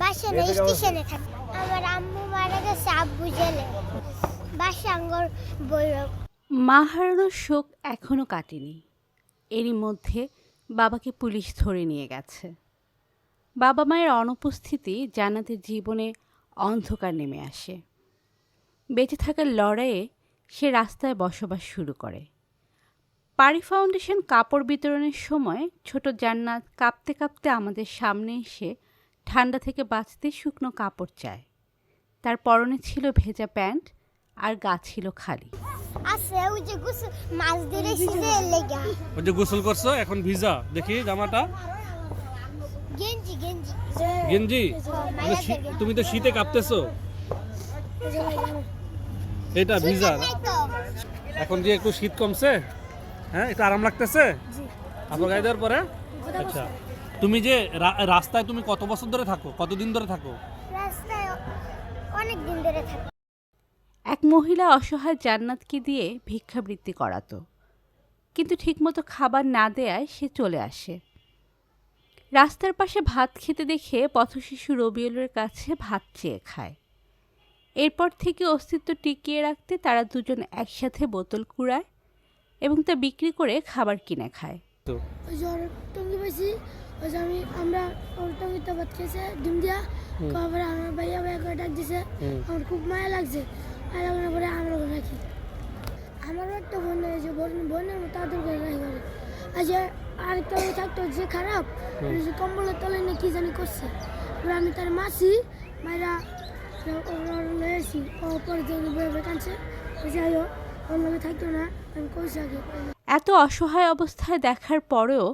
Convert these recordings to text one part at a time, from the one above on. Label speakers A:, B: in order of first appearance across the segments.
A: বাসা না স্টেশনে থাকি। আমার আম্মু মারা গেছে আব্বু জেলে। বাসা আঙ্গর বৈরব
B: মা হারানোর শোক এখনও কাটেনি। এরই মধ্যে বাবাকে পুলিশ ধরে নিয়ে গেছে। বাবা মায়ের অনুপস্থিতি জান্নাতের জীবনে অন্ধকার নেমে আসে। বেঁচে থাকার লড়াইয়ে সে রাস্তায় বসবাস শুরু করে। পারি ফাউন্ডেশন কাপড় বিতরণের সময় ছোট জান্নাত কাঁপতে কাঁপতে আমাদের সামনে এসে ঠান্ডা থেকে বাঁচতে শুকনো কাপড় চায়। তার পরনে ছিল ভেজা প্যান্ট আর গা ছিল খালি।
A: আছে ওই যে গুছু মাছ ধরে সিজে লেগা।
C: ওই যে গোসল করছ এখন ভিজা। দেখি জামাটা।
A: গেঞ্জি গেঞ্জি।
C: গেঞ্জি? তুমি তো শীতে কাঁপতেছো। এটা ভিজা। এখন যে একটু শীত কমছে হ্যাঁ এটা আরাম লাগতেছে? আপনার গায়ে দেওয়ার পরে? আচ্ছা। তুমি যে রাস্তায় তুমি কত বছর ধরে থাকো? কতদিন ধরে থাকো?
A: রাস্তায় অনেক দিন ধরে থাকি।
B: এক মহিলা অসহায় জান্নাতকে দিয়ে ভিক্ষাবৃত্তি করাতো। কিন্তু ঠিকমতো খাবার না দেয়ায় সে চলে আসে। রাস্তার পাশে ভাত খেতে দেখে পথশিশু রবিউলের কাছে ভাত চেয়ে খায়। এরপর থেকে অস্তিত্ব টিকিয়ে রাখতে তারা দুজন একসাথে বোতল কুড়ায় এবং তা বিক্রি করে খাবার কিনে খায়।
C: তো
D: ওই যে আমি আমরা ওর টঙ্গিতে ভাত খেয়েছে ডিম দিয়া। তারপরে আমার ভাইয়া ভাইয়া করে ডাক দিছে। আমার খুব মায়া লাগছে। মায়া লাগানোর পরে আমরা ওকে রাখি। আমারও একটা বোন রয়েছে বোন বোনের মতো আদর করে রাখি করে আর যে আরেকটা ওই থাকতো যে খারাপ। যে কম্বলের তলে না কি জানি করছে। আমি তার মাসি মায়েরা আসি পরে যে বয়ে কাঁদছে। যাই হোক ওর লগে থাকতো না। আমি কইছি আগে।
B: এত অসহায় অবস্থায় দেখার পরেও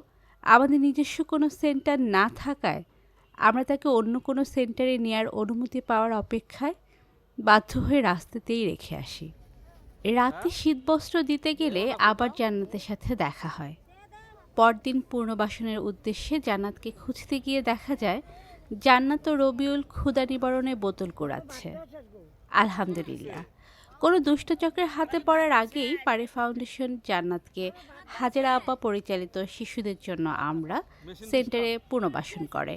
B: আমাদের নিজস্ব কোনো সেন্টার না থাকায় আমরা তাকে অন্য কোনো সেন্টারে নেওয়ার অনুমতি পাওয়ার অপেক্ষায় বাধ্য হয়ে রাস্তাতেই রেখে আসি। রাতে শীতবস্ত্র দিতে গেলে আবার জান্নাতের সাথে দেখা হয়। পরদিন পূর্ণবাসনের উদ্দেশ্যে জান্নাতকে খুঁজতে গিয়ে দেখা যায়, জান্নাত রবিউল ক্ষুদা নিবারণে বোতল কুড়াচ্ছে। আলহামদুলিল্লাহ। কোনো দুষ্টচক্রের হাতে পড়ার আগেই পারে ফাউন্ডেশন জান্নাতকে। হাজারা আপা পরিচালিত শিশুদের জন্য আমরা সেন্টারে পুনর্বাসন করে।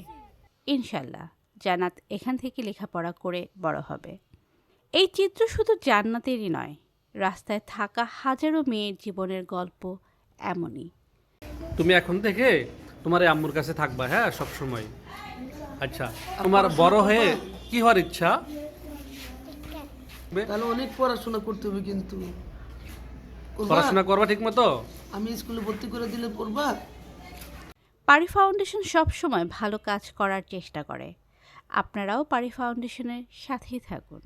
B: ইনশাল্লাহ জান্নাত এখান থেকে লেখাপড়া করে বড় হবে। এই চিত্র শুধু জান্নাতেরই নয়, রাস্তায় থাকা হাজারো মেয়ের জীবনের গল্প এমনই।
C: তুমি এখন থেকে তোমার আম্মুর কাছে থাকবা হ্যাঁ সব সময় আচ্ছা তোমার বড় হয়ে কি হওয়ার ইচ্ছা?
E: তাহলে অনেক পড়াশোনা করতে হবে কিন্তু।
C: পড়াশোনা করবা ঠিক মতো?
E: আমি স্কুলে ভর্তি করে দিলে করবা?
B: পারি ফাউন্ডেশন সবসময় ভালো কাজ করার চেষ্টা করে। আপনারাও পারি ফাউন্ডেশনের সাথেই থাকুন।